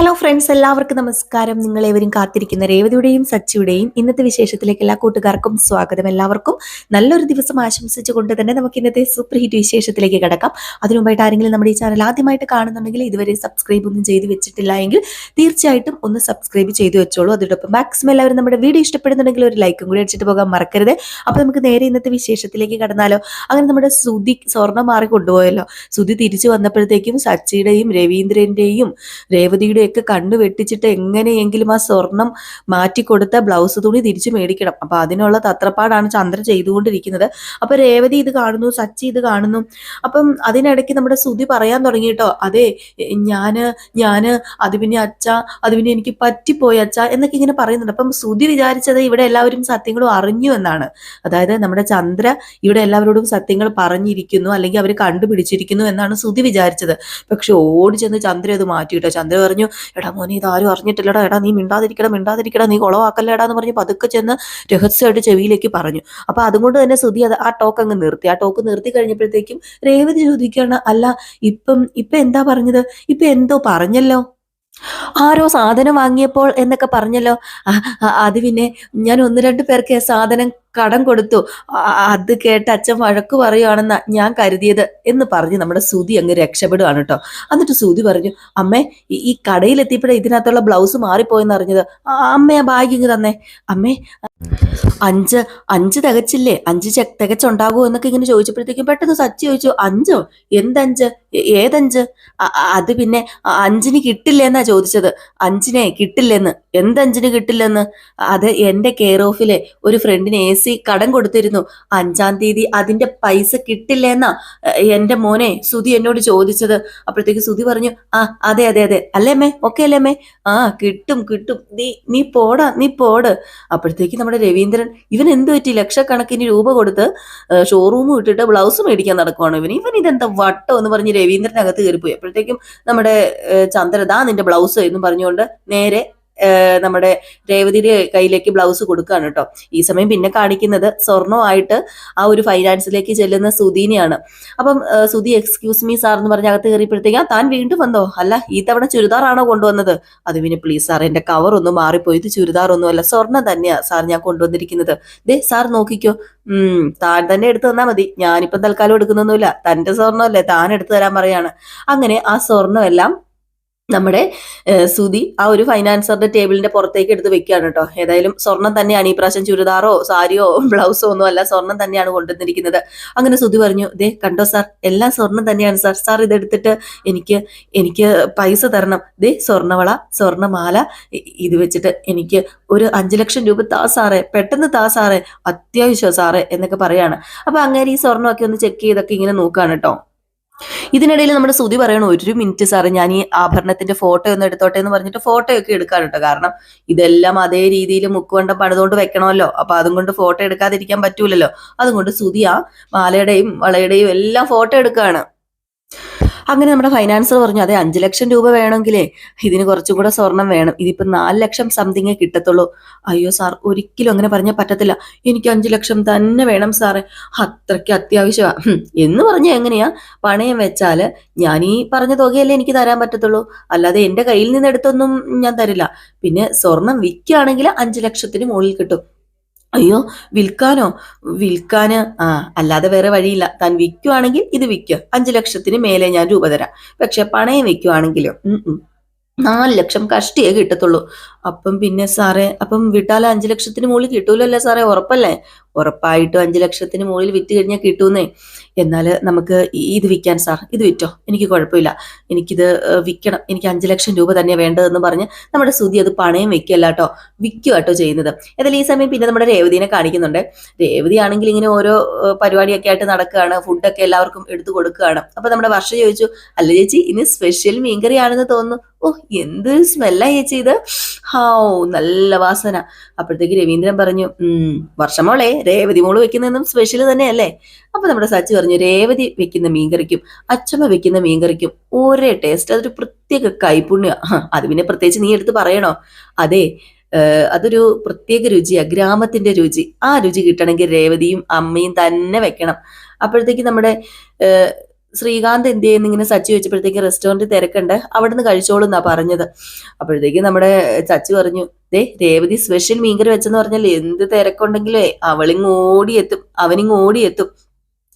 Hello friends എല്ലാവർക്കും നമസ്കാരം. നിങ്ങൾ ഏവരും കാത്തിരിക്കുന്ന രേവതിയുടെയും സച്ചിയുടെയും ഇന്നത്തെ വിശേഷത്തിലേക്ക് എല്ലാ കൂട്ടുകാർക്കും സ്വാഗതം. എല്ലാവർക്കും നല്ലൊരു ദിവസം ആശംസിച്ചുകൊണ്ട് തന്നെ നമുക്ക് ഇന്നത്തെ സൂപ്പർ ഹിറ്റ് വിശേഷത്തിലേക്ക് കിടക്കാം. അതിനുമുമ്പായിട്ട് ആരെങ്കിലും നമ്മുടെ ഈ ചാനൽ ആദ്യമായിട്ട് കാണുന്നുണ്ടെങ്കിൽ ഇതുവരെ സബ്സ്ക്രൈബ് ഒന്നും ചെയ്തു വെച്ചിട്ടില്ല എങ്കിൽ തീർച്ചയായിട്ടും ഒന്ന് സബ്സ്ക്രൈബ് ചെയ്തു വെച്ചോളൂ. അതോടൊപ്പം മാക്സിമം എല്ലാവരും നമ്മുടെ വീഡിയോ ഇഷ്ടപ്പെടുന്നുണ്ടെങ്കിൽ ഒരു ലൈക്കും കൂടി അടിച്ചിട്ട് പോകാൻ മറക്കരുത്. അപ്പോൾ നമുക്ക് നേരെ ഇന്നത്തെ വിശേഷത്തിലേക്ക് കടന്നാലോ? അങ്ങനെ നമ്മുടെ സുധി സ്വർണം മാറി കൊണ്ടുപോയല്ലോ. സുധി തിരിച്ചു വന്നപ്പോഴത്തേക്കും സച്ചിയുടെയും രവീന്ദ്രന്റെയും രേവതിയുടെ ഒക്കെ കണ്ണു വെട്ടിച്ചിട്ട് എങ്ങനെയെങ്കിലും ആ സ്വർണം മാറ്റിക്കൊടുത്ത ബ്ലൗസ് തുണി തിരിച്ചു മേടിക്കണം. അപ്പൊ അതിനുള്ള തത്രപ്പാടാണ് ചന്ദ്രൻ ചെയ്തുകൊണ്ടിരിക്കുന്നത്. അപ്പൊ രേവതി ഇത് കാണുന്നു സച്ചി ഇത് കാണുന്നു. അപ്പം അതിനിടയ്ക്ക് നമ്മുടെ ശ്രുതി പറയാൻ തുടങ്ങി കേട്ടോ. അതെ ഞാൻ ഞാൻ അത് പിന്നെ അച്ഛ അത് പിന്നെ എനിക്ക് പറ്റിപ്പോയി അച്ഛ എന്നൊക്കെ ഇങ്ങനെ പറയുന്നുണ്ട്. അപ്പം ശ്രുതി വിചാരിച്ചത് ഇവിടെ എല്ലാവരും സത്യങ്ങളും അറിഞ്ഞു എന്നാണ്. അതായത് നമ്മുടെ ചന്ദ്ര ഇവിടെ എല്ലാവരോടും സത്യങ്ങൾ പറഞ്ഞിരിക്കുന്നു അല്ലെങ്കിൽ അവർ കണ്ടുപിടിച്ചിരിക്കുന്നു എന്നാണ് ശ്രുതി വിചാരിച്ചത്. പക്ഷെ ഓടി ചെന്ന് ചന്ദ്ര അത് മാറ്റിയിട്ടോ ചന്ദ്ര പറഞ്ഞു എടാ മോനെ ഇതാരും അറിഞ്ഞിട്ടില്ലടാ. എടാ നീ മിണ്ടാതിരിക്കടാ മിണ്ടാതിരിക്കടാ നീ കുളവാക്കല്ലേടാ എന്ന് പറഞ്ഞ് പതുക്കെ ചെന്ന് രഹസ്യമായിട്ട് ചെവിയിലേക്ക് പറഞ്ഞു. അപ്പൊ അതുകൊണ്ട് തന്നെ സുധി ആ ടോക്ക് അങ്ങ് നിർത്തി. ആ ടോക്ക് നിർത്തി കഴിഞ്ഞപ്പോഴത്തേക്കും രേവതി ചോദിക്കുകയാണ് അല്ല ഇപ്പം ഇപ്പൊ എന്താ പറഞ്ഞത്? ഇപ്പൊ എന്തോ പറഞ്ഞല്ലോ? ആരോ സാധനം വാങ്ങിയപ്പോൾ എന്നൊക്കെ പറഞ്ഞല്ലോ? അത് പിന്നെ ഞാൻ ഒന്ന് രണ്ട് പേർക്ക് സാധനം കടം കൊടുത്തു. അത് കേട്ട് അച്ഛൻ വഴക്ക് പറയുകയാണെന്നാ ഞാൻ കരുതിയത് എന്ന് പറഞ്ഞ് നമ്മുടെ സുതി അങ്ങ് രക്ഷപ്പെടുകയാണ് കേട്ടോ എന്നിട്ട് സുതി പറഞ്ഞു അമ്മേ ഈ- കടയിലെത്തിയപ്പോഴേ ഇതിനകത്തുള്ള ബ്ലൗസ് മാറിപ്പോയെന്ന് അറിഞ്ഞത് അമ്മേ ആ ബാഗ് ഇങ്ങ് തന്നെ. അമ്മേ അഞ്ച് അഞ്ച് തികച്ചില്ലേ? അഞ്ച് തികച്ചുണ്ടാകുമോ എന്നൊക്കെ ഇങ്ങനെ ചോദിച്ചപ്പോഴത്തേക്കും പെട്ടെന്ന് സച്ചി ചോദിച്ചു അഞ്ചോ? എന്തഞ്ച്? ഏതഞ്ച്? അത് പിന്നെ അഞ്ചിന് കിട്ടില്ലെന്നാ ചോദിച്ചത്. അഞ്ചിനെ കിട്ടില്ലെന്ന്. എന്തഞ്ചിന് കിട്ടില്ലെന്ന്? അത് എന്റെ കെയർ ഓഫിലെ ഒരു ഫ്രണ്ടിന് എ സി കടം കൊടുത്തിരുന്നു. അഞ്ചാം തീയതി അതിന്റെ പൈസ കിട്ടില്ലെന്നാ എന്നാ എന്റെ മോനെ സുധി എന്നോട് ചോദിച്ചത്. അപ്പോഴത്തേക്ക് സുധി പറഞ്ഞു ആ അതെ അതെ അതെ. അല്ലേ അമ്മേ? ഓക്കെ അല്ലേ അമ്മേ? ആ കിട്ടും കിട്ടും. നീ നീ പോടാ നീ പോട്. അപ്പോഴത്തേക്ക് നമ്മുടെ രവീന്ദ്രൻ ഇവൻ എന്ത് പറ്റി? ലക്ഷക്കണക്കിന് രൂപ കൊടുത്ത് ഷോറൂം ഇട്ടിട്ട് ബ്ലൗസ് മേടിക്കാൻ നടക്കുവാണ് ഇവൻ ഇവൻ ഇതെന്താ വട്ടോ എന്ന് പറഞ്ഞ് രവീന്ദ്രനകത്ത് കയറിപ്പോയി. അപ്പോഴത്തേക്കും നമ്മുടെ ചന്ദ്രദാ നിന്റെ ബ്ലൗസ് എന്ന് പറഞ്ഞുകൊണ്ട് നേരെ നമ്മുടെ രേവതിയുടെ കയ്യിലേക്ക് ബ്ലൗസ് കൊടുക്കുകയാണ് കേട്ടോ. ഈ സമയം പിന്നെ കാണിക്കുന്നത് സ്വർണമായിട്ട് ആ ഒരു ഫൈനാൻസിലേക്ക് ചെല്ലുന്ന സുധീനെയാണ്. അപ്പം സുധി എക്സ്ക്യൂസ് മീ സാർ എന്ന് പറഞ്ഞ് അകത്ത് കയറിയപ്പോഴത്തേക്ക് താൻ വീണ്ടും വന്നോ? അല്ല ഈ തവണ ചുരിദാറാണോ കൊണ്ടുവന്നത്? അത് പിന്നെ പ്ലീസ് സാർ എന്റെ കവർ ഒന്ന് മാറിപ്പോയി. ഇത് ചുരിദാർ ഒന്നുമല്ല സ്വർണം തന്നെയാ സാർ ഞാൻ കൊണ്ടുവന്നിരിക്കുന്നത്. ദേ സാർ നോക്കിക്കോ. ഉം താൻ തന്നെ എടുത്തു തന്നാ മതി. ഞാനിപ്പം തൽക്കാലം എടുക്കുന്നൊന്നുമില്ല. തന്റെ സ്വർണമല്ലേ താൻ എടുത്തു തരാൻ പറയാണ്. അങ്ങനെ ആ സ്വർണം എല്ലാം നമ്മുടെ സുതി ആ ഒരു ഫൈനാൻസറിന്റെ ടേബിളിന്റെ പുറത്തേക്ക് എടുത്ത് വെക്കുകയാണ് കേട്ടോ. ഏതായാലും സ്വർണം തന്നെയാണ് ഈ പ്രാവശ്യം ചുരിദാറോ സാരിയോ ബ്ലൗസോ ഒന്നും അല്ല സ്വർണം തന്നെയാണ് കൊണ്ടുവന്നിരിക്കുന്നത്. അങ്ങനെ സുതി പറഞ്ഞു ദേ കണ്ടോ സാർ? എല്ലാം സ്വർണം തന്നെയാണ് സാർ. സാർ ഇതെടുത്തിട്ട് എനിക്ക് എനിക്ക് പൈസ തരണം. ദേ സ്വർണവള സ്വർണമാല ഇത് വെച്ചിട്ട് എനിക്ക് ഒരു അഞ്ചു ലക്ഷം രൂപ താ സാറേ പെട്ടെന്ന് താ സാറേ അത്യാവശ്യം സാറേ എന്നൊക്കെ പറയാണ്. അപ്പൊ അങ്ങനെ ഈ സ്വർണമൊക്കെ ഒന്ന് ചെക്ക് ചെയ്തൊക്കെ ഇങ്ങനെ നോക്കുകയാണ് കേട്ടോ. ഇതിനിടയിൽ നമ്മുടെ സുതി പറയണ ഒരു മിനിറ്റ് സാറ് ഞാൻ ഈ ആഭരണത്തിന്റെ ഫോട്ടോ ഒന്ന് എടുത്തോട്ടെ എന്ന് പറഞ്ഞിട്ട് ഫോട്ടോ ഒക്കെ എടുക്കാൻ കാരണം ഇതെല്ലാം അതേ രീതിയിൽ മുക്കുവണ്ടം പണിതുകൊണ്ട് വെക്കണമല്ലോ. അപ്പൊ അതും കൊണ്ട് ഫോട്ടോ എടുക്കാതിരിക്കാൻ പറ്റൂലല്ലോ. അതുകൊണ്ട് സുതി ആ മാലയുടെയും വളയുടെയും എല്ലാം ഫോട്ടോ എടുക്കുകയാണ് അങ്ങനെ നമ്മുടെ ഫൈനാൻസർ പറഞ്ഞു അതെ അഞ്ചു ലക്ഷം രൂപ വേണമെങ്കിലേ ഇതിന് കുറച്ചും കൂടെ സ്വർണം വേണം. ഇതിപ്പോ നാല് ലക്ഷം സംതിങ്ങേ കിട്ടത്തുള്ളൂ. അയ്യോ സാർ ഒരിക്കലും അങ്ങനെ പറഞ്ഞാൽ പറ്റത്തില്ല. എനിക്ക് അഞ്ചു ലക്ഷം തന്നെ വേണം സാറേ. അത്രയ്ക്ക് അത്യാവശ്യമാണ് എന്ന് പറഞ്ഞാൽ എങ്ങനെയാ? പണയം വെച്ചാൽ ഞാൻ ഈ പറഞ്ഞ തുകയല്ലേ എനിക്ക് തരാൻ പറ്റത്തുള്ളൂ. അല്ലാതെ എന്റെ കയ്യിൽ നിന്ന് എടുത്തൊന്നും ഞാൻ തരില്ല. പിന്നെ സ്വർണം വിൽക്കുകയാണെങ്കിൽ അഞ്ചു ലക്ഷത്തിന് മുകളിൽ കിട്ടും. അയ്യോ വിൽക്കാനോ? വിൽക്കാന് ആ അല്ലാതെ വേറെ വഴിയില്ല. താൻ വിൽക്കുവാണെങ്കിൽ ഇത് വിൽക്കുക അഞ്ചു ലക്ഷത്തിന് മേലെ ഞാൻ രൂപ തരാം. പക്ഷെ പണയം വെക്കുവാണെങ്കിലോ. നാല് ലക്ഷം കഷ്ടിയേ കിട്ടത്തുള്ളൂ. അപ്പം പിന്നെ സാറേ അപ്പം വിട്ടാൽ അഞ്ചു ലക്ഷത്തിന് മുകളിൽ കിട്ടൂലല്ലേ സാറേ? ഉറപ്പല്ലേ? ഉറപ്പായിട്ടും അഞ്ചു ലക്ഷത്തിന് മുകളിൽ വിറ്റ് കഴിഞ്ഞാൽ കിട്ടൂന്നേ. എന്നാൽ നമുക്ക് ഇത് വിൽക്കാൻ സാർ ഇത് വിറ്റോ? എനിക്ക് കുഴപ്പമില്ല. എനിക്കിത് വിൽക്കണം എനിക്ക് അഞ്ചു ലക്ഷം രൂപ തന്നെ വേണ്ടതെന്ന് പറഞ്ഞ് നമ്മുടെ സുതി അത് പണയം വെക്കല്ല കേട്ടോ. വിൽക്കുക കേട്ടോ ചെയ്യുന്നത്. ഏതായാലും ഈ സമയം പിന്നെ നമ്മുടെ രേവതിനെ കാണിക്കുന്നുണ്ട്. രേവതി ആണെങ്കിൽ ഇങ്ങനെ ഓരോ പരിപാടിയൊക്കെ ആയിട്ട് നടക്കുകയാണ്. ഫുഡൊക്കെ എല്ലാവർക്കും എടുത്തു കൊടുക്കുകയാണ്. അപ്പൊ നമ്മുടെ വർഷ ചോദിച്ചു അല്ല ചേച്ചി ഇനി സ്പെഷ്യൽ മീൻകറി ആണെന്ന് തോന്നുന്നു. ഓ എന്ത് സ്മെല്ലാ ചേച്ചി ഇത്. ഹാവൂ നല്ല വാസന. അപ്പോഴത്തേക്ക് രവീന്ദ്രൻ പറഞ്ഞു ഉം വർഷമോളെ രേവതി മോൾ വെക്കുന്നതും സ്പെഷ്യൽ തന്നെയല്ലേ? അപ്പൊ നമ്മുടെ സച്ചി പറഞ്ഞു രേവതി വെക്കുന്ന മീൻകറിക്കും അച്ചമ്മ വെക്കുന്ന മീൻകറിക്കും ഒരേ ടേസ്റ്റ് അതൊരു പ്രത്യേക കൈപുണ്യ. അത് പിന്നെ പ്രത്യേകിച്ച് നീ എടുത്ത് പറയണോ? അതെ അതൊരു പ്രത്യേക രുചിയാ ഗ്രാമത്തിന്റെ രുചി. ആ രുചി കിട്ടണമെങ്കിൽ രേവതിയും അമ്മയും തന്നെ വെക്കണം. അപ്പോഴത്തേക്ക് നമ്മുടെ ശ്രീകാന്ത് എന്ത് ചെയ്യുന്നു? ഇങ്ങനെ സച്ചി വെച്ചപ്പോഴത്തേക്ക് റെസ്റ്റോറന്റ് തിരക്കുണ്ട്. അവിടെ നിന്ന് കഴിച്ചോളൂ എന്നാ പറഞ്ഞത്. അപ്പോഴത്തേക്ക് നമ്മുടെ ചച്ചി പറഞ്ഞു ദേ രേവതി സ്പെഷ്യൽ മീൻകറി വെച്ചെന്ന് പറഞ്ഞാൽ എന്ത് തിരക്കുണ്ടെങ്കിലേ അവളിങ് ഓടിയെത്തും അവനിങ് ഓടിയെത്തും.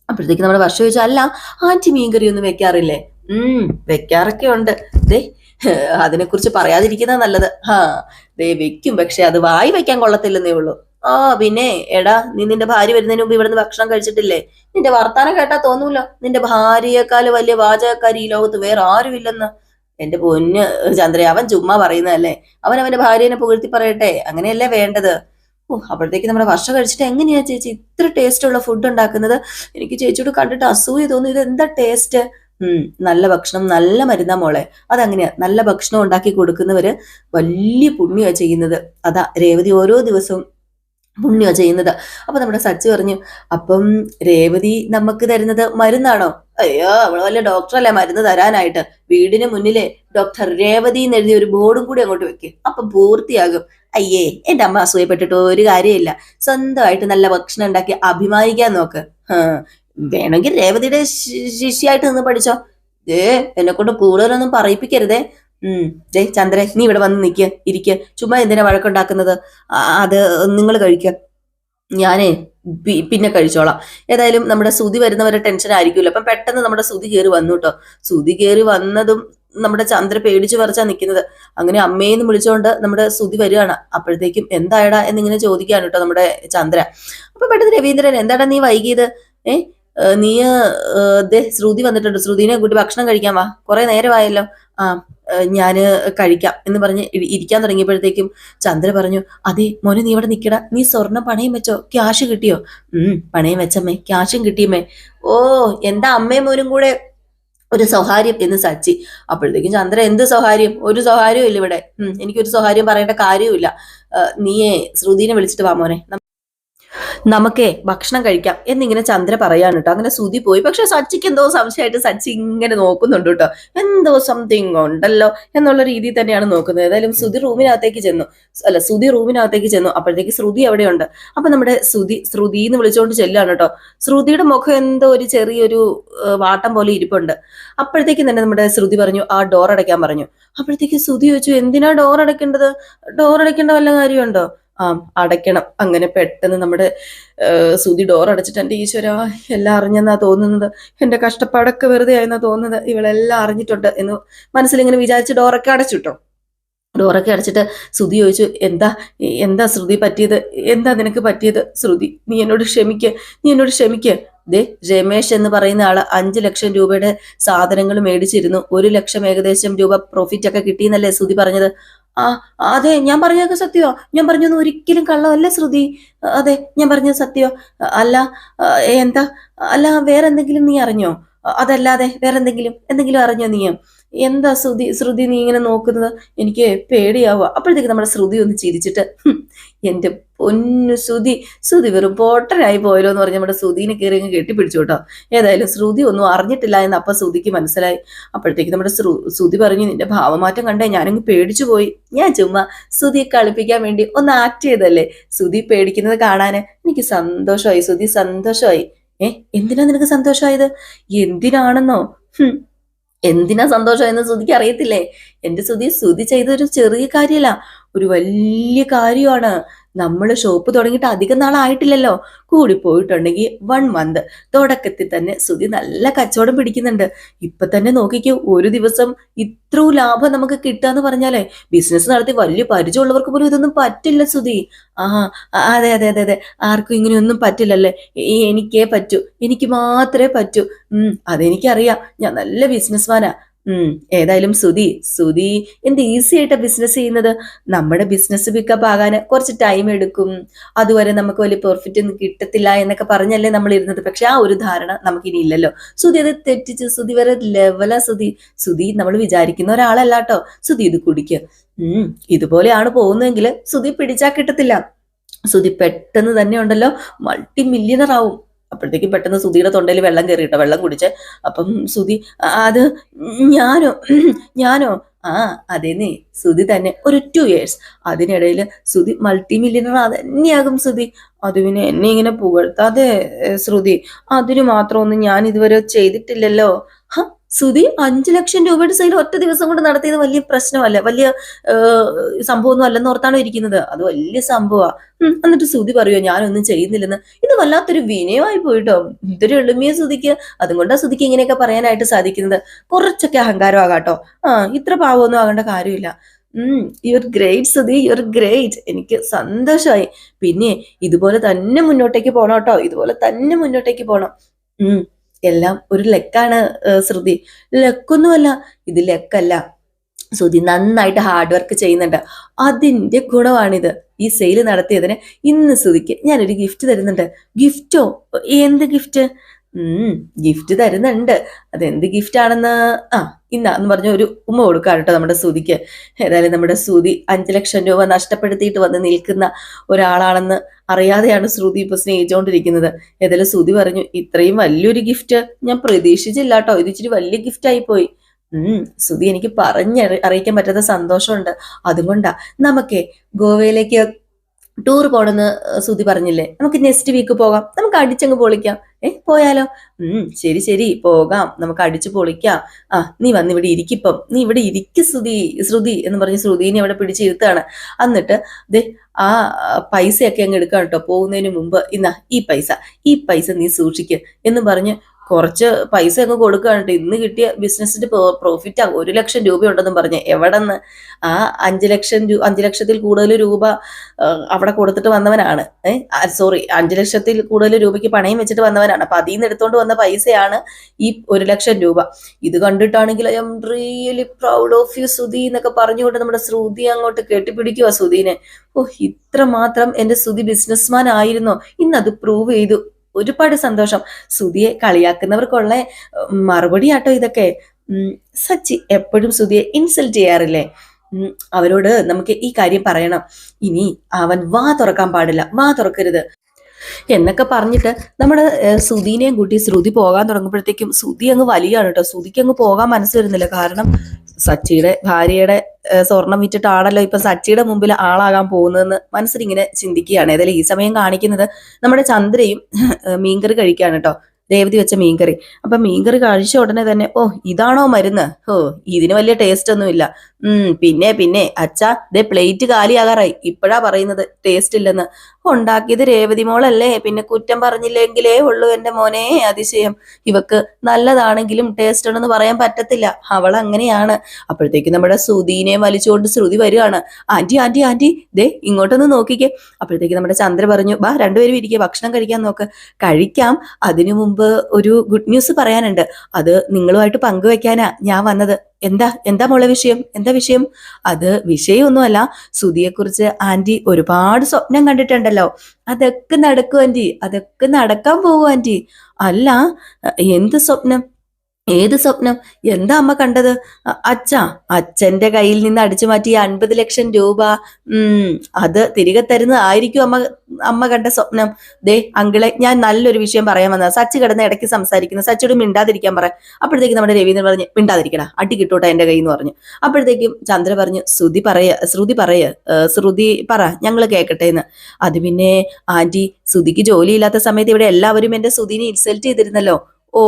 അപ്പോഴത്തേക്ക് നമ്മുടെ വർഷം ചോദിച്ചു അല്ല ആന്റി മീൻകറി ഒന്നും വെക്കാറില്ലേ? ഉം വെക്കാറൊക്കെ ഉണ്ട്. ദേ അതിനെക്കുറിച്ച് പറയാതിരിക്കുന്ന നല്ലത്. ഹാ ദേ വെക്കും പക്ഷെ അത് വായി വെക്കാൻ കൊള്ളത്തില്ലെന്നേ ഉള്ളൂ. ആ പിന്നെ എടാ നീ നിന്റെ ഭാര്യ വരുന്നതിന് മുമ്പ് ഇവിടുന്ന് ഭക്ഷണം കഴിച്ചിട്ടില്ലേ? നിന്റെ വർത്താനം കേട്ടാ തോന്നൂല. നിന്റെ ഭാര്യയെക്കാൾ വലിയ വാചകക്കാരി ഈ ലോകത്ത് വേറെ ആരുമില്ലെന്ന്. എന്റെ പൊന്ന് ചന്ദ്ര അവൻ ചുമ്മാ പറയുന്നതല്ലേ. അവൻ അവന്റെ ഭാര്യനെ പുകഴ്ത്തി പറയട്ടെ. അങ്ങനെയല്ലേ വേണ്ടത്? ഓ അപ്പോഴത്തേക്ക് നമ്മുടെ വർഷം കഴിച്ചിട്ട് എങ്ങനെയാ ചേച്ചി ഇത്ര ടേസ്റ്റ് ഉള്ള ഫുഡ് ഉണ്ടാക്കുന്നത്? എനിക്ക് ചേച്ചിയോട് കണ്ടിട്ട് അസൂയ തോന്നി ഇത് എന്താ ടേസ്റ്റ് ഉം നല്ല ഭക്ഷണം നല്ല മരുന്നാ മോളെ. അതങ്ങനെയാ. നല്ല ഭക്ഷണം ഉണ്ടാക്കി കൊടുക്കുന്നവര് വലിയ പുണ്യമാ ചെയ്യുന്നത്. അതാ രേവതി ഓരോ ദിവസവും പുണ്യമാ ചെയ്യുന്നത്. അപ്പൊ നമ്മുടെ സച്ചി പറഞ്ഞു അപ്പം രേവതി നമുക്ക് തരുന്നത് മരുന്നാണോ? അയ്യോ അവൾ വല്ല ഡോക്ടറല്ലേ മരുന്ന് തരാനായിട്ട്. വീടിന് മുന്നിലെ ഡോക്ടർ രേവതി എന്ന് എഴുതിയ ഒരു ബോർഡും കൂടി അങ്ങോട്ട് വെക്ക്. അപ്പൊ പൂർത്തിയാകും. അയ്യേ എന്റെ അമ്മ അസൂയപ്പെട്ടിട്ട് ഒരു കാര്യമില്ല. സ്വന്തമായിട്ട് നല്ല ഭക്ഷണം ഉണ്ടാക്കി അഭിമാനിക്കാൻ നോക്ക്. വേണമെങ്കിൽ രേവതിയുടെ ശിഷ്യായിട്ട് നിന്ന് പഠിച്ചോ. ഏ എന്നെ കൊണ്ട് കൂടുതലൊന്നും പറയിപ്പിക്കരുതേ. ഉം. ജയ് ചന്ദ്രൻ നീ ഇവിടെ വന്ന് നിൽക്കുക ഇരിക്ക. ചുമ്മാ എന്തിനാ വഴക്കുണ്ടാക്കുന്നത്? അത് നിങ്ങൾ കഴിക്ക. ഞാനേ പിന്നെ കഴിച്ചോളാം. ഏതായാലും നമ്മുടെ സുതി വരുന്നവരെ ടെൻഷൻ ആയിരിക്കുമല്ലോ അപ്പം പെട്ടെന്ന് നമ്മുടെ സുതി കയറി വന്നു കേട്ടോ. സുതി കയറി വന്നതും നമ്മുടെ ചന്ദ്ര പേടിച്ചു പറിച്ചാ നിൽക്കുന്നത് അങ്ങനെ അമ്മയെന്ന് വിളിച്ചുകൊണ്ട് നമ്മുടെ സുതി വരികയാണ്. അപ്പോഴത്തേക്കും എന്തായടാ എന്നിങ്ങനെ ചോദിക്കുകയാണ് കേട്ടോ നമ്മുടെ ചന്ദ്ര. അപ്പൊ പെട്ടെന്ന് രവീന്ദ്രൻ എന്താടാ നീ വൈകിയത്? ഏ നീ ശ്രുതി വന്നിട്ടുണ്ട്. ശ്രുതിനെ കൂട്ടി ഭക്ഷണം കഴിക്കാൻ വാ. കുറെ നേരമായല്ലോ. ആ ഞാൻ കഴിക്കാം എന്ന് പറഞ്ഞ് ഇരിക്കാൻ തുടങ്ങിയപ്പോഴത്തേക്കും ചന്ദ്ര പറഞ്ഞു അതെ മോനെ നീ ഇവിടെ നിക്കടാ നീ സ്വർണം പണയം വെച്ചോ? ക്യാഷ് കിട്ടിയോ? ഉം പണയം വെച്ചമ്മേ. ക്യാഷും കിട്ടിയമ്മേ. ഓ എന്താ അമ്മയും മോനും കൂടെ ഒരു സൗഹാര്യം? എന്ന് സച്ചി. അപ്പോഴത്തേക്കും ചന്ദ്ര എന്ത് സൗഹാര്യം? ഒരു സൗഹാര്യവും ഇല്ല ഇവിടെ. എനിക്കൊരു സൗഹാര്യം പറയേണ്ട കാര്യവുമില്ല. നീയെ ശ്രുതിനെ വിളിച്ചിട്ട് വാ മോനെ. നമുക്കേ ഭക്ഷണം കഴിക്കാം എന്നിങ്ങനെ ചന്ദ്ര പറയാണ് കേട്ടോ അങ്ങനെ സുതി പോയി. പക്ഷെ സച്ചിക്ക് എന്തോ സംശയമായിട്ട് സച്ചി ഇങ്ങനെ നോക്കുന്നുണ്ട് കേട്ടോ എന്തോ സംതിങ് ഉണ്ടല്ലോ എന്നുള്ള രീതിയിൽ തന്നെയാണ് നോക്കുന്നത്. ഏതായാലും സുതി റൂമിനകത്തേക്ക് ചെന്നു. അല്ല സുതി റൂമിനകത്തേക്ക് ചെന്നു. അപ്പോഴത്തേക്ക് ശ്രുതി അവിടെയുണ്ട്. അപ്പൊ നമ്മുടെ ശ്രുതി ശ്രുതി എന്ന് വിളിച്ചുകൊണ്ട് ചെല്ലാണ് കേട്ടോ ശ്രുതിയുടെ മുഖം എന്തോ ഒരു ചെറിയൊരു വാട്ടം പോലെ ഇരിപ്പുണ്ട്. അപ്പോഴത്തേക്ക് തന്നെ നമ്മുടെ ശ്രുതി പറഞ്ഞു ആ ഡോർ അടയ്ക്കാൻ പറഞ്ഞു. അപ്പോഴത്തേക്ക് ശ്രുതി ചോദിച്ചു എന്തിനാ ഡോർ അടയ്ക്കേണ്ടത് ഡോർ അടയ്ക്കേണ്ട വല്ല കാര്യമുണ്ടോ? അടയ്ക്കണം. അങ്ങനെ പെട്ടെന്ന് നമ്മുടെ സുതി ഡോർ അടച്ചിട്ട് എന്റെ ഈശ്വര എല്ലാം അറിഞ്ഞെന്നാ തോന്നുന്നത്. എന്റെ കഷ്ടപ്പാടൊക്കെ വെറുതെ ആയെന്നാ തോന്നുന്നത്. ഇവളെല്ലാം അറിഞ്ഞിട്ടുണ്ട് എന്ന് മനസ്സിലിങ്ങനെ വിചാരിച്ച് ഡോറൊക്കെ അടച്ചിട്ടോ ഡോറൊക്കെ അടച്ചിട്ട് ശ്രുതി ചോദിച്ചു എന്താ എന്താ ശ്രുതി പറ്റിയത്? എന്താ നിനക്ക് പറ്റിയത്? ശ്രുതി നീ എന്നോട് ക്ഷമിക്ക് നീ എന്നോട് ക്ഷമിക്ക്. ദേ രമേശ് എന്ന് പറയുന്ന ആൾ അഞ്ചു ലക്ഷം രൂപയുടെ സാധനങ്ങൾ മേടിച്ചിരുന്നു. ഒരു ലക്ഷം ഏകദേശം രൂപ പ്രോഫിറ്റ് ഒക്കെ കിട്ടിയെന്നല്ലേ ശ്രുതി പറഞ്ഞത്? ആ അതെ ഞാൻ പറഞ്ഞതൊക്കെ സത്യോ ഞാൻ പറഞ്ഞൊന്നും ഒരിക്കലും കള്ളമല്ല ശ്രുതി. അതെ ഞാൻ പറഞ്ഞത് സത്യോ അല്ല എന്താ? അല്ല വേറെ എന്തെങ്കിലും നീ അറിഞ്ഞോ? അതല്ലാതെ വേറെ എന്തെങ്കിലും എന്തെങ്കിലും അറിഞ്ഞോ നീ എന്താ ശ്രുതി ശ്രുതി നീ ഇങ്ങനെ നോക്കുന്നത്? എനിക്ക് പേടിയാവുക അപ്പോഴത്തേക്ക് നമ്മുടെ ശ്രുതി ഒന്ന് ചിരിച്ചിട്ട് എന്റെ പൊന്നു ശ്രുതി ശ്രുതി വെറും പോട്ടരായി പോയല്ലോ എന്ന് പറഞ്ഞ് നമ്മുടെ ശ്രുതിനെ കയറി അങ്ങ് കെട്ടിപ്പിടിച്ചു കേട്ടോ. ഏതായാലും ശ്രുതി ഒന്നും അറിഞ്ഞിട്ടില്ല എന്ന് അപ്പൊ ശ്രുതിക്ക് മനസ്സിലായി. അപ്പോഴത്തേക്ക് നമ്മുടെ ശ്രു- ശ്രുതി പറഞ്ഞു നിന്റെ ഭാവമാറ്റം കണ്ടേ ഞാനങ്ങ് പേടിച്ചു പോയി. ഞാൻ ചുമ്മാ ശ്രുതിയെ കളിപ്പിക്കാൻ വേണ്ടി ഒന്ന് ആക്ട് ചെയ്തല്ലേ ശ്രുതി പേടിക്കുന്നത് കാണാന് എനിക്ക് സന്തോഷമായി ശ്രുതി സന്തോഷമായി. ഏ എന്തിനാ നിനക്ക് സന്തോഷമായത്? എന്തിനാണെന്നോ? എന്തിനാ സന്തോഷം എന്ന് ശ്രുതിക്ക് അറിയത്തില്ലേ? എന്റെ ശ്രുതി ശ്രുതി ചെയ്തൊരു ചെറിയ കാര്യമല്ല ഒരു വലിയ കാര്യമാണ്. നമ്മൾ ഷോപ്പ് തുടങ്ങിയിട്ട് അധികം നാളായിട്ടില്ലല്ലോ. കൂടി പോയിട്ടുണ്ടെങ്കിൽ വൺ മന്ത് തുടക്കത്തിൽ തന്നെ സുതി നല്ല കച്ചവടം പിടിക്കുന്നുണ്ട്. ഇപ്പൊ തന്നെ നോക്കിക്കോ ഒരു ദിവസം ഇത്രയും ലാഭം നമുക്ക് കിട്ടാന്ന് പറഞ്ഞാലേ ബിസിനസ് നടത്തി വലിയ പരിചയമുള്ളവർക്ക് പോലും ഇതൊന്നും പറ്റില്ല സുതി ആ അതെ അതെ അതെ അതെ. ആർക്കും ഇങ്ങനെയൊന്നും പറ്റില്ലല്ലേ? എനിക്കേ പറ്റൂ. എനിക്ക് മാത്രമേ പറ്റൂ. ഉം അതെനിക്കറിയാം. ഞാൻ നല്ല ബിസിനസ്മാനാ ഉം ഏതായാലും സുധി സുധി എന്ത് ഈസി ആയിട്ട് ബിസിനസ് ചെയ്യുന്നത്? നമ്മുടെ ബിസിനസ് പിക്കപ്പ് ആകാൻ കുറച്ച് ടൈം എടുക്കും. അതുവരെ നമുക്ക് വലിയ പെർഫെക്റ്റ് ഒന്നും കിട്ടത്തില്ല എന്നൊക്കെ പറഞ്ഞല്ലേ നമ്മൾ ഇരുന്നത്. പക്ഷെ ആ ഒരു ധാരണ നമുക്കിനി ഇല്ലല്ലോ. സുധി അത് തെറ്റിച്ച് സുധി വരെ ലെവലാ സുധി. സുധി നമ്മൾ വിചാരിക്കുന്ന ഒരാളല്ല കേട്ടോ. സുധി ഇത് കുടിക്കുക ഉം ഇതുപോലെയാണ് പോകുന്നതെങ്കിൽ സുധി പിടിച്ചാ കിട്ടത്തില്ല. സുധി പെട്ടെന്ന് തന്നെ ഉണ്ടല്ലോ മൾട്ടി മില്യണർ ആവും. അപ്പോഴത്തേക്കും പെട്ടെന്ന് സുധിയുടെ തൊണ്ടയിൽ വെള്ളം കയറിയിട്ടോ വെള്ളം കുടിച്ച്. അപ്പം സുധി "ആ, അത് ഞാനോ ഞാനോ? ആ അതേന്നേ സുധി തന്നെ ഒരു ടു ഇയേഴ്സ് അതിനിടയിൽ സുധി മൾട്ടി മില്യണർ തന്നെയാകും സുധി. അത് പിന്നെ എന്നെ ഇങ്ങനെ പുകഴ്ത്താതെ ശ്രുതി. അതിന് മാത്രമൊന്നും ഞാൻ ഇതുവരെ ചെയ്തിട്ടില്ലല്ലോ. സുധി അഞ്ചു ലക്ഷം രൂപയുടെ സെയിൽ ഒറ്റ ദിവസം കൊണ്ട് നടത്തിയത് വലിയ പ്രശ്നമല്ല. വലിയ സംഭവമൊന്നും അല്ലെന്ന് ഓർത്താണ് ഇരിക്കുന്നത്. അത് വലിയ സംഭവമാണ് എന്നിട്ട് സുധി പറയുമോ ഞാനൊന്നും ചെയ്യുന്നില്ലെന്ന്. ഇത് വല്ലാത്തൊരു വിനയമായി പോയിട്ടോ. ഇതൊരു എളിമയ സുധിക്ക് അതുകൊണ്ടാണ് സുധിക്ക് ഇങ്ങനെയൊക്കെ പറയാനായിട്ട് സാധിക്കുന്നത്. കുറച്ചൊക്കെ അഹങ്കാരമാകാട്ടോ ആ ഇത്ര പാവമൊന്നും ആകേണ്ട കാര്യമില്ല. ഉം you're great Sudhi you're great എനിക്ക് സന്തോഷമായി പിന്നെ ഇതുപോലെ തന്നെ മുന്നോട്ടേക്ക് പോണം കേട്ടോ. ഇതുപോലെ തന്നെ മുന്നോട്ടേക്ക് പോണം. ഉം എല്ലാം ഒരു ലെക്കാണ് ശ്രുതി. ലെക്കൊന്നുമല്ല ഇത് ലെക്കല്ല. ശ്രുതി നന്നായിട്ട് ഹാർഡ് വർക്ക് ചെയ്യുന്നുണ്ട്. അതിന്റെ ഗുണമാണിത്. ഈ സെയിൽ നടത്തിയതിന് ഇന്ന് ശ്രുതിക്ക് ഞാനൊരു ഗിഫ്റ്റ് തരുന്നുണ്ട്. ഗിഫ്റ്റോ എന്ത് ഗിഫ്റ്റ് ഗിഫ്റ്റ് തരുന്നുണ്ട്. അതെന്ത് ഗിഫ്റ്റ് ആണെന്ന്? ആ ഇന്നാന്ന് പറഞ്ഞ ഒരു ഉമ്മ കൊടുക്കാം കേട്ടോ നമ്മുടെ സുതിക്ക് ഏതായാലും നമ്മുടെ സുതി അഞ്ചു ലക്ഷം രൂപ നഷ്ടപ്പെടുത്തിയിട്ട് വന്ന് നിൽക്കുന്ന ഒരാളാണെന്ന് അറിയാതെയാണ് ശ്രുതി ഇപ്പൊ സ്നേഹിച്ചുകൊണ്ടിരിക്കുന്നത് ഏതായാലും സുതി പറഞ്ഞു ഇത്രയും വലിയൊരു ഗിഫ്റ്റ് ഞാൻ പ്രതീക്ഷിച്ചില്ല കേട്ടോ. ഇത് ഇച്ചിരി വലിയ ഗിഫ്റ്റ് ആയി പോയി. ഉം സുതി എനിക്ക് പറഞ്ഞ് അറിയിക്കാൻ പറ്റാത്ത സന്തോഷമുണ്ട്. അതുകൊണ്ടാ നമുക്കേ ഗോവയിലേക്ക് ടൂർ പോണെന്ന് സുതി പറഞ്ഞില്ലേ? നമുക്ക് നെക്സ്റ്റ് വീക്ക് പോകാം. നമുക്ക് അടിച്ചങ്ങ് പൊളിക്കാം. ഏ പോയാലോ? ഉം ശരി ശരി പോകാം. നമുക്ക് അടിച്ചു പൊളിക്കാം. ആ നീ വന്ന് ഇവിടെ ഇരിക്കിപ്പം. നീ ഇവിടെ ഇരിക്ക് ശ്രുതി ശ്രുതി എന്ന് പറഞ്ഞ് ശ്രുതിനെ അവിടെ പിടിച്ചിരുത്താണ്. എന്നിട്ട് ദേ ആ പൈസയൊക്കെ അങ്ങ് എടുക്കാം കേട്ടോ. പോകുന്നതിന് മുമ്പ്. ഇന്നാ ഈ പൈസ ഈ പൈസ നീ സൂക്ഷിക്ക് എന്ന് പറഞ്ഞ് കുറച്ച് പൈസ അങ്ങ് കൊടുക്കുകയാണ് ഇന്ന് കിട്ടിയ ബിസിനസിന്റെ പ്രോഫിറ്റ് ഒരു ലക്ഷം രൂപ ഉണ്ടെന്നും പറഞ്ഞ്. എവിടെന്ന്? ആ അഞ്ച് ലക്ഷം രൂപ അഞ്ച് ലക്ഷത്തിൽ കൂടുതൽ രൂപ അവിടെ കൊടുത്തിട്ട് വന്നവനാണ്. ഏഹ് സോറി അഞ്ച് ലക്ഷത്തിൽ കൂടുതൽ രൂപയ്ക്ക് പണയം വെച്ചിട്ട് വന്നവനാണ്. അപ്പൊ അതിൽ നിന്ന് എടുത്തോണ്ട് വന്ന പൈസയാണ് ഈ ഒരു ലക്ഷം രൂപ. ഇത് കണ്ടിട്ടാണെങ്കിൽ I'm really proud of you Sudhi എന്നൊക്കെ പറഞ്ഞുകൊണ്ട് നമ്മുടെ ശ്രുതി അങ്ങോട്ട് കെട്ടിപ്പിടിക്കുക സുധീനെ. ഓ ഇത്ര മാത്രം എന്റെ സുധി ബിസിനസ്മാൻ ആയിരുന്നോ. ഇന്ന് അത് പ്രൂവ് ചെയ്തു. ഒരുപാട് സന്തോഷം. സുധിയെ കളിയാക്കുന്നവർക്കുള്ള മറുപടി ആട്ടോ ഇതൊക്കെ. സച്ചി എപ്പോഴും സുധിയെ ഇൻസൾട്ട് ചെയ്യാറില്ലേ? അവരോട് നമുക്ക് ഈ കാര്യം പറയണം. ഇനി അവൻ വാ തുറക്കാൻ പാടില്ല. വാ തുറക്കരുത്. എന്നൊക്കെ പറഞ്ഞിട്ട് നമ്മുടെ സുധീനെയും കൂട്ടി ശ്രുതി പോകാൻ തുടങ്ങുമ്പോഴത്തേക്കും സുധി അങ്ങ് വലിയാണ് കേട്ടോ. സുധിക്ക് അങ്ങ് പോകാൻ മനസ്സ് വരുന്നില്ല. കാരണം സച്ചിയുടെ ഭാര്യയുടെ സ്വർണം വിറ്റിട്ടാണല്ലോ ഇപ്പൊ സച്ചിയുടെ മുമ്പിൽ ആളാകാൻ പോകുന്നതെന്ന് മനസ്സിലിങ്ങനെ ചിന്തിക്കുകയാണ്. ഏതായാലും ഈ സമയം കാണിക്കുന്നത് നമ്മുടെ ചന്ദ്രയും മീൻകറി കഴിക്കുകയാണ് കേട്ടോ. രേവതി വെച്ച മീൻകറി. അപ്പൊ മീൻകറി കഴിച്ച ഉടനെ തന്നെ ഓ ഇതാണോ മരുന്ന്? ഓ ഇതിന് വലിയ ടേസ്റ്റ് ഒന്നുമില്ല ഉം പിന്നെ പിന്നെ അച്ഛാ ദേ പ്ലേറ്റ് കാലിയാകാറായി. ഇപ്പോഴാ പറയുന്നത് ടേസ്റ്റ് ഇല്ലെന്ന്. ഉണ്ടാക്കിയത് രേവതി മോളല്ലേ? പിന്നെ കുറ്റം പറഞ്ഞില്ലെങ്കിലേ ഉള്ളൂ എന്റെ മോനെ അതിശയം. ഇവക്ക് നല്ലതാണെങ്കിലും ടേസ്റ്റ് ഉണ്ടെന്ന് പറയാൻ പറ്റത്തില്ല. അവൾ അങ്ങനെയാണ്. അപ്പോഴത്തേക്കും നമ്മുടെ ശ്രുതിനെ വലിച്ചുകൊണ്ട് ശ്രുതി വരികയാണ്. ആന്റി ആന്റി ആന്റി ദേ ഇങ്ങോട്ടൊന്ന് നോക്കിക്കേ. അപ്പോഴത്തേക്ക് നമ്മുടെ ചന്ദ്ര പറഞ്ഞു ബാ രണ്ടുപേരും ഇരിക്കുക ഭക്ഷണം കഴിക്കാൻ നോക്ക്. കഴിക്കാം അതിനു മുമ്പ് ഒരു ഗുഡ് ന്യൂസ് പറയാനുണ്ട്. അത് നിങ്ങളുമായിട്ട് പങ്കുവെക്കാനാ ഞാൻ വന്നത്. എന്താ? എന്താ മോളെ വിഷയം? എന്താ വിഷയം? അത് വിഷയമൊന്നുമല്ല. സുധിയെക്കുറിച്ച് ആന്റി ഒരുപാട് സ്വപ്നം കണ്ടിട്ടുണ്ടല്ലോ. അതൊക്കെ നടക്കും ആന്റി അതൊക്കെ നടക്കാൻ പോകും ആന്റി. അല്ല എന്ത് സ്വപ്നം? ഏത് സ്വപ്നം? എന്താ അമ്മ കണ്ടത്? അച്ഛ അച്ഛന്റെ കയ്യിൽ നിന്ന് അടിച്ചു മാറ്റിയ അൻപത് ലക്ഷം രൂപ. ഉം അത് തിരികെ തരുന്നതായിരിക്കും അമ്മ അമ്മ കണ്ട സ്വപ്നം. ദേ അങ്കിളെ ഞാൻ നല്ലൊരു വിഷയം പറയാൻ വന്ന സച്ചി കിടന്ന് ഇടയ്ക്ക് സംസാരിക്കുന്ന. സച്ചിയോട് മിണ്ടാതിരിക്കാൻ പറ. അപ്പോഴത്തേക്ക് നമ്മുടെ രവീന്ദ്രൻ പറഞ്ഞു മിണ്ടാതിരിക്കടാ അടി കിട്ടോട്ടെ എന്റെ കയ്യിൽ നിന്ന് പറഞ്ഞു. അപ്പോഴത്തേക്കും ചന്ദ്ര പറഞ്ഞു ശ്രുതി പറയ ശ്രുതി പറയ ശ്രുതി പറ ഞങ്ങൾ കേക്കട്ടെ എന്ന്. അത് പിന്നെ ആന്റി ശ്രുതിക്ക് ജോലിയില്ലാത്ത സമയത്ത് ഇവിടെ എല്ലാവരും എന്റെ ശ്രുതിനെ ഇൻസൾട്ട് ചെയ്തിരുന്നല്ലോ. ഓ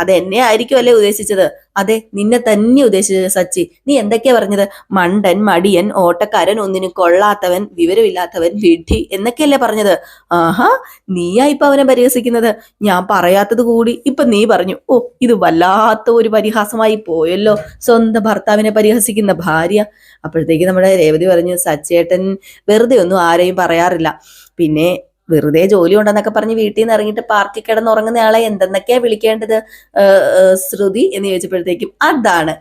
അത് എന്നെ ആയിരിക്കും അല്ലേ ഉദ്ദേശിച്ചത്? അതെ നിന്നെ തന്നെ ഉദ്ദേശിച്ചത് സച്ചി. നീ എന്തൊക്കെയാ പറഞ്ഞത്? മണ്ടൻ മടിയൻ ഓട്ടക്കാരൻ ഒന്നിനു കൊള്ളാത്തവൻ വിവരമില്ലാത്തവൻ വിഡ്ഢി എന്നൊക്കെയല്ലേ പറഞ്ഞത്? ആഹാ നീയാ ഇപ്പൊ അവനെ പരിഹസിക്കുന്നത്? ഞാൻ പറയാത്തത് കൂടി ഇപ്പൊ നീ പറഞ്ഞു. ഓ ഇത് വല്ലാത്ത ഒരു പരിഹാസമായി പോയല്ലോ. സ്വന്തം ഭർത്താവിനെ പരിഹസിക്കുന്ന ഭാര്യ. അപ്പോഴത്തേക്ക് നമ്മുടെ രേവതി പറഞ്ഞു സച്ചേട്ടൻ വെറുതെ ഒന്നും ആരെയും പറയാറില്ല. പിന്നെ വെറുതെ ജോലി ഉണ്ടെന്നൊക്കെ പറഞ്ഞ് വീട്ടിൽ നിന്ന് ഇറങ്ങിയിട്ട് പാർക്കിൽ കിടന്നുറങ്ങുന്ന ആളെ എന്തെന്നൊക്കെയാ വിളിക്കേണ്ടത്? ശ്രുതി എന്ന് ചോദിച്ചപ്പോഴത്തേക്കും അതാണ്.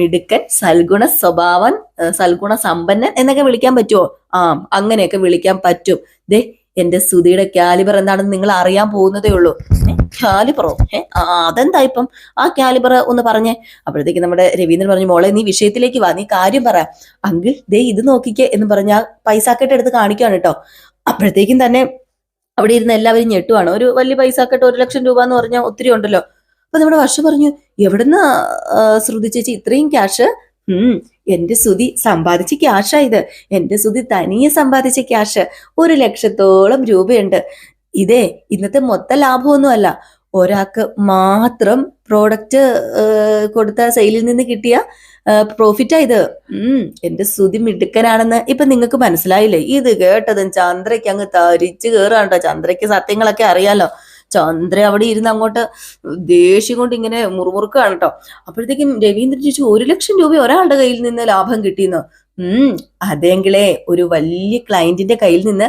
മിടുക്കൻ സൽഗുണ സ്വഭാവൻ സൽഗുണ സമ്പന്നൻ എന്നൊക്കെ വിളിക്കാൻ പറ്റുമോ ആ അങ്ങനെയൊക്കെ വിളിക്കാൻ പറ്റും. ദേ എന്റെ ശ്രുതിയുടെ കാലിബർ എന്താണെന്ന് നിങ്ങൾ അറിയാൻ പോകുന്നതേ ഉള്ളൂ. കാലിബറോ? അതെന്താ ഇപ്പം? ആ കാലിബർ ഒന്ന് പറഞ്ഞേ. അപ്പോഴത്തേക്ക് നമ്മുടെ രവീന്ദ്രൻ പറഞ്ഞു മോളെ നീ വിഷയത്തിലേക്ക് വാ നീ കാര്യം പറ. അങ്കിൾ ദേ ഇത് നോക്കിക്കേ എന്ന് പറഞ്ഞ പൈസ കെട്ടെടുത്ത് കാണിക്കുകയാണ് കേട്ടോ. അപ്പോഴത്തേക്കും തന്നെ അവിടെ ഇരുന്ന് എല്ലാവരും ഞെട്ടുവാണ്. ഒരു വലിയ പൈസ പൈസാക്കെട്ട് ഒരു ലക്ഷം രൂപ എന്ന് പറഞ്ഞാൽ ഒത്തിരി ഉണ്ടല്ലോ. അപ്പൊ നമ്മുടെ വർഷ പറഞ്ഞു എവിടുന്ന ശ്രുതി ചേച്ചി ഇത്രയും ക്യാഷ് ഉം എന്റെ സുതി സമ്പാദിച്ച ക്യാഷാ ഇത്. എന്റെ സുതി തനിയെ സമ്പാദിച്ച ക്യാഷ് ഒരു ലക്ഷത്തോളം രൂപയുണ്ട്. ഇതേ ഇന്നത്തെ മൊത്ത ലാഭമൊന്നുമല്ല. ഒരാൾക്ക് മാത്രം പ്രോഡക്റ്റ് കൊടുത്ത സെയിലിൽ നിന്ന് കിട്ടിയ പ്രോഫിറ്റാ ഇത്. എന്റെ സ്തുതി മിടുക്കനാണെന്ന് ഇപ്പൊ നിങ്ങൾക്ക് മനസ്സിലായില്ലേ? ഇത് കേട്ടതും ചന്ദ്രയ്ക്ക് അങ്ങ് തരിച്ചു കേറാണ്ടോ ചന്ദ്രയ്ക്ക് സത്യങ്ങളൊക്കെ അറിയാലോ. ചന്ദ്ര അവിടെ ഇരുന്ന് അങ്ങോട്ട് ദേഷ്യം കൊണ്ട് ഇങ്ങനെ മുറുമുറുക്കാണ് കേട്ടോ അപ്പോഴത്തേക്കും രവീന്ദ്രൻ ചോദിച്ചു ഒരു ലക്ഷം രൂപ ഒരാളുടെ കയ്യിൽ നിന്ന് ലാഭം കിട്ടിയെന്ന്? ഉം അതെങ്കിലേ ഒരു വലിയ ക്ലയന്റിന്റെ കയ്യിൽ നിന്ന്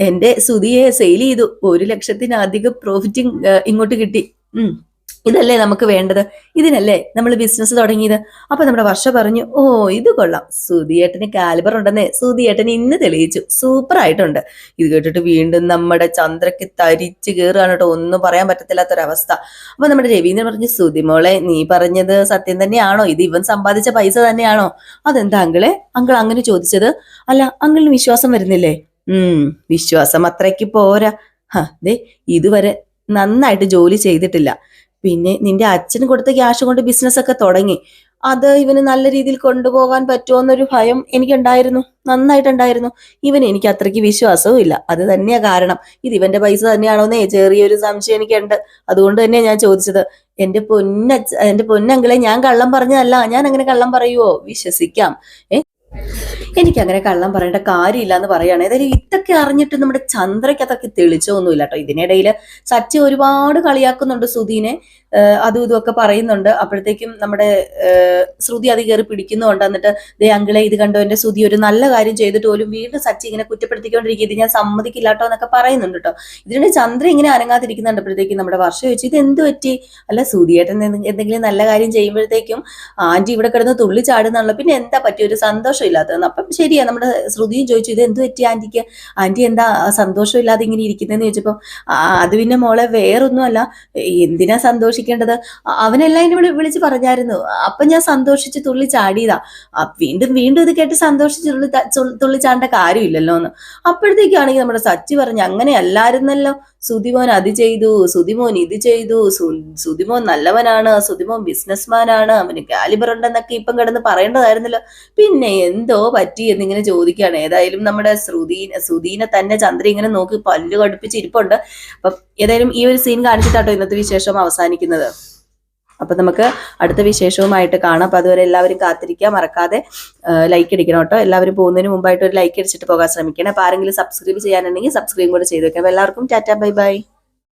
എന്റെ സുതിയെ സെയിൽ ചെയ്തു. ഒരു ലക്ഷത്തിനധികം പ്രോഫിറ്റിംഗ് ഇങ്ങോട്ട് കിട്ടി. ഉം. ഇതല്ലേ നമുക്ക് വേണ്ടത്? ഇതിനല്ലേ നമ്മൾ ബിസിനസ് തുടങ്ങിയത്? അപ്പൊ നമ്മുടെ വർഷ പറഞ്ഞു ഓ ഇത് കൊള്ളാം. സുധിയേട്ടന് കാലിബർ ഉണ്ടെന്നേ സുധിയേട്ടൻ ഇന്ന് തെളിയിച്ചു. സൂപ്പർ ആയിട്ടുണ്ട്. ഇത് കേട്ടിട്ട് വീണ്ടും നമ്മുടെ ചന്ദ്രക്ക് തരിച്ചു കയറുകയാണ് കേട്ടോ. ഒന്നും പറയാൻ പറ്റത്തില്ലാത്തൊരവസ്ഥ. അപ്പൊ നമ്മുടെ രവീന്ദ്രൻ പറഞ്ഞു സുതിമോളെ നീ പറഞ്ഞത് സത്യം തന്നെയാണോ? ഇത് ഇവൻ സമ്പാദിച്ച പൈസ തന്നെയാണോ? അതെന്താ അങ്കിളെ? അങ്കിൾ അങ്ങനെ ചോദിച്ചത്? അല്ല അങ്കിളിന് വിശ്വാസം വരുന്നില്ലേ? ഉം വിശ്വാസം അത്രയ്ക്ക് പോരാ ദേ ഇതുവരെ നന്നായിട്ട് ജോലി ചെയ്തിട്ടില്ല. പിന്നെ നിന്റെ അച്ഛൻ കൊടുത്ത ക്യാഷ് കൊണ്ട് ബിസിനസ് ഒക്കെ തുടങ്ങി. അത് ഇവന് നല്ല രീതിയിൽ കൊണ്ടുപോകാൻ പറ്റുമോ എന്നൊരു ഭയം എനിക്കുണ്ടായിരുന്നു. നന്നായിട്ടുണ്ടായിരുന്നു. ഇവന് എനിക്ക് അത്രയ്ക്ക് വിശ്വാസവും ഇല്ല. അത് തന്നെയാ കാരണം. ഇത് ഇവന്റെ പൈസ തന്നെയാണോന്നേ ചെറിയൊരു സംശയം എനിക്കുണ്ട്. അതുകൊണ്ട് തന്നെയാ ഞാൻ ചോദിച്ചത്. എന്റെ പൊന്ന എന്റെ പൊന്നങ്കിളെ ഞാൻ കള്ളം പറഞ്ഞതല്ല. ഞാൻ അങ്ങനെ കള്ളം പറയുവോ? വിശ്വസിക്കാം. ഏ എനിക്ക് അങ്ങനെ കള്ളം പറയേണ്ട കാര്യമില്ല എന്ന് പറയുകയാണ് ഏതായാലും ഇതൊക്കെ അറിഞ്ഞിട്ട് നമ്മുടെ ചന്ദ്രയ്ക്ക് അതൊക്കെ തെളിച്ചൊന്നുമില്ല കേട്ടോ. ഇതിനിടയിൽ സച്ചി ഒരുപാട് കളിയാക്കുന്നുണ്ട് ഏഹ് അതും ഇതും ഒക്കെ പറയുന്നുണ്ട്. അപ്പോഴത്തേക്കും നമ്മുടെ ശ്രുതി അത് കയറി പിടിക്കുന്നുണ്ട്. എന്നിട്ട് ദേ അങ്കിളെ ഇത് കണ്ടോ? എന്റെ ശ്രുതി ഒരു നല്ല കാര്യം ചെയ്തിട്ട് പോലും വീണ്ടും സച്ചി ഇങ്ങനെ കുറ്റപ്പെടുത്തിക്കൊണ്ടിരിക്കുക ഇത് ഞാൻ സമ്മതിക്കില്ല കേട്ടോ എന്നൊക്കെ പറയുന്നുണ്ട് കേട്ടോ. ഇതിനിടെ ചന്ദ്ര ഇങ്ങനെ അനങ്ങാതിരിക്കുന്നുണ്ട്. അപ്പോഴത്തേക്കും നമ്മുടെ വർഷം ചോദിച്ചു ഇത് എന്ത് പറ്റി? അല്ല സുധിയേട്ടൻ എന്തെ- എന്തെങ്കിലും നല്ല കാര്യം ചെയ്യുമ്പോഴത്തേക്കും ആന്റി ഇവിടെ കിടന്ന് തുള്ളി ചാടുന്നുള്ള പിന്നെ എന്താ പറ്റിയ? ഒരു സന്തോഷം ഇല്ലാത്തതെന്ന് അപ്പം ശരിയാ നമ്മുടെ ശ്രുതിയും ചോദിച്ചു ഇത് എന്ത് പറ്റി ആന്റിക്ക്? ആന്റി എന്താ സന്തോഷമില്ലാതെ ഇങ്ങനെ ഇരിക്കുന്നതെന്ന് ചോദിച്ചപ്പോൾ അത് പിന്നെ മോളെ വേറൊന്നുമല്ല എന്തിനാ സന്തോഷിക്കേണ്ടത്? അവനെല്ലാം എന്നെ വിളിച്ച് പറഞ്ഞായിരുന്നു. അപ്പൊ ഞാൻ സന്തോഷിച്ച് തുള്ളി ചാടിയതാ. വീണ്ടും വീണ്ടും ഇത് കേട്ട് സന്തോഷിച്ച് തുള്ളി തുള്ളി ചാടേണ്ട കാര്യമില്ലല്ലോ എന്ന് അപ്പോഴത്തേക്കാണെങ്കിൽ നമ്മുടെ സച്ചി പറഞ്ഞു അങ്ങനെ അല്ലായിരുന്നല്ലോ സുതിമോൻ അത് ചെയ്തു സുതിമോൻ ഇത് ചെയ്തു സുതിമോൻ നല്ലവനാണ് സുതിമോൻ ബിസിനസ്മാനാണ് അവന് കാലിബർ ഉണ്ടെന്നൊക്കെ ഇപ്പം കിടന്ന് പറയേണ്ടതായിരുന്നല്ലോ. പിന്നെ എന്തോ പറ്റി എന്നിങ്ങനെ ചോദിക്കുകയാണ്. ഏതായാലും നമ്മുടെ ശ്രുതീന സുധീനെ തന്നെ ചന്ദ്ര ഇങ്ങനെ നോക്കി പല്ലു കടുപ്പിച്ച് ഇരിപ്പുണ്ട്. അപ്പം ഏതായാലും ഈ ഒരു സീൻ കാണിച്ചിട്ടാട്ടോ ഇന്നത്തെ വിശേഷം അവസാനിക്കുന്നത്. അപ്പൊ നമുക്ക് അടുത്ത വിശേഷവുമായിട്ട് കാണാം. അപ്പൊ അതുവരെ എല്ലാവരും കാത്തിരിക്കുക. മറക്കാതെ ലൈക്ക് അടിക്കണം കേട്ടോ. എല്ലാവരും പോകുന്നതിന് മുമ്പായിട്ട് ഒരു ലൈക്ക് അടിച്ചിട്ട് പോകാൻ ശ്രമിക്കണം. അപ്പൊ ആരെങ്കിലും സബ്സ്ക്രൈബ് ചെയ്യാനുണ്ടെങ്കിൽ സബ്സ്ക്രൈബ് കൂടെ ചെയ്ത് വെക്കാം എല്ലാവർക്കും ടാറ്റാ ബൈ ബൈ.